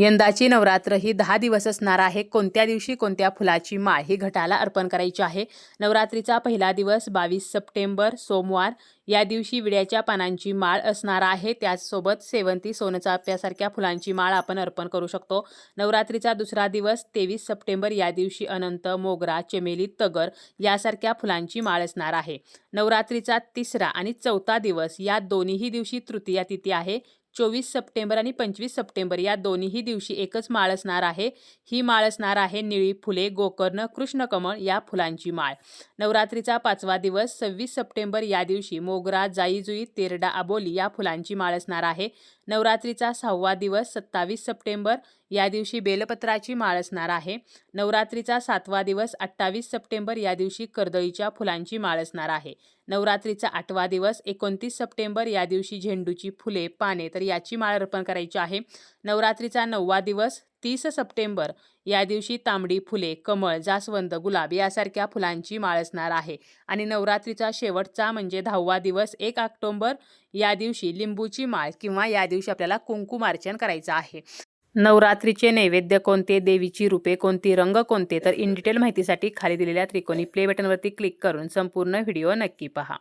यंदाची नवरात्र ही दहा दिवस असणार आहे. कोणत्या दिवशी कोणत्या फुलाची माळ ही घटाला अर्पण करायची आहे? नवरात्रीचा पहिला दिवस बावीस सप्टेंबर सोमवार. या दिवशी विड्याच्या पानांची माळ असणार आहे. त्याचसोबत सेवंती सोनचाफ्यासारख्या फुलांची माळ आपण अर्पण करू शकतो. नवरात्रीचा दुसरा दिवस तेवीस सप्टेंबर या दिवशी अनंत मोगरा चमेली तगर यासारख्या फुलांची माळ असणार आहे. नवरात्रीचा तिसरा आणि चौथा दिवस या दोन्हीही दिवशी तृतीया तिथी आहे. चोवीस सप्टेंबर आणि पंचवीस सप्टेंबर. या दोन्हीही दिवशी एकच माळ असणार आहे. ही माळ असणार आहे निळी फुले गोकर्ण कृष्णकमळ या फुलांची माळ. नवरात्रीचा पाचवा दिवस सव्वीस सप्टेंबर या दिवशी मोगरा जाईजुई तेरडा आबोली या फुलांची माळ असणार आहे. नवरात्रीचा सहावा दिवस सत्तावीस सप्टेंबर या दिवशी बेलपत्राची माळ असणार आहे. नवरात्रीचा सातवा दिवस अठ्ठावीस सप्टेंबर या दिवशी कर्दळीच्या फुलांची माळ असणार आहे. नवरात्रीचा आठवा दिवस. एकोणतीस सप्टेंबर या दिवशी झेंडूची फुले पाने तर याची माळ अर्पण करायची आहे. नवरात्रीचा नववा दिवस तीस सप्टेंबर या दिवशी तांबडी फुले कमळ जास्वंद गुलाब यासारख्या फुलांची माळ असणार आहे. आणि नवरात्रीचा शेवटचा म्हणजे दहावा दिवस एक ऑक्टोंबर या दिवशी लिंबूची माळ किंवा या दिवशी आपल्याला कुंकुमार्चन करायचं आहे. नवरात्रीचे नैवेद्य कोणते देवीची रूपे कोणती रंग कोणते तर इन डिटेल माहितीसाठी खाली दिलेल्या त्रिकोणी प्ले बटनवरती क्लिक करून संपूर्ण व्हिडिओ नक्की पहा.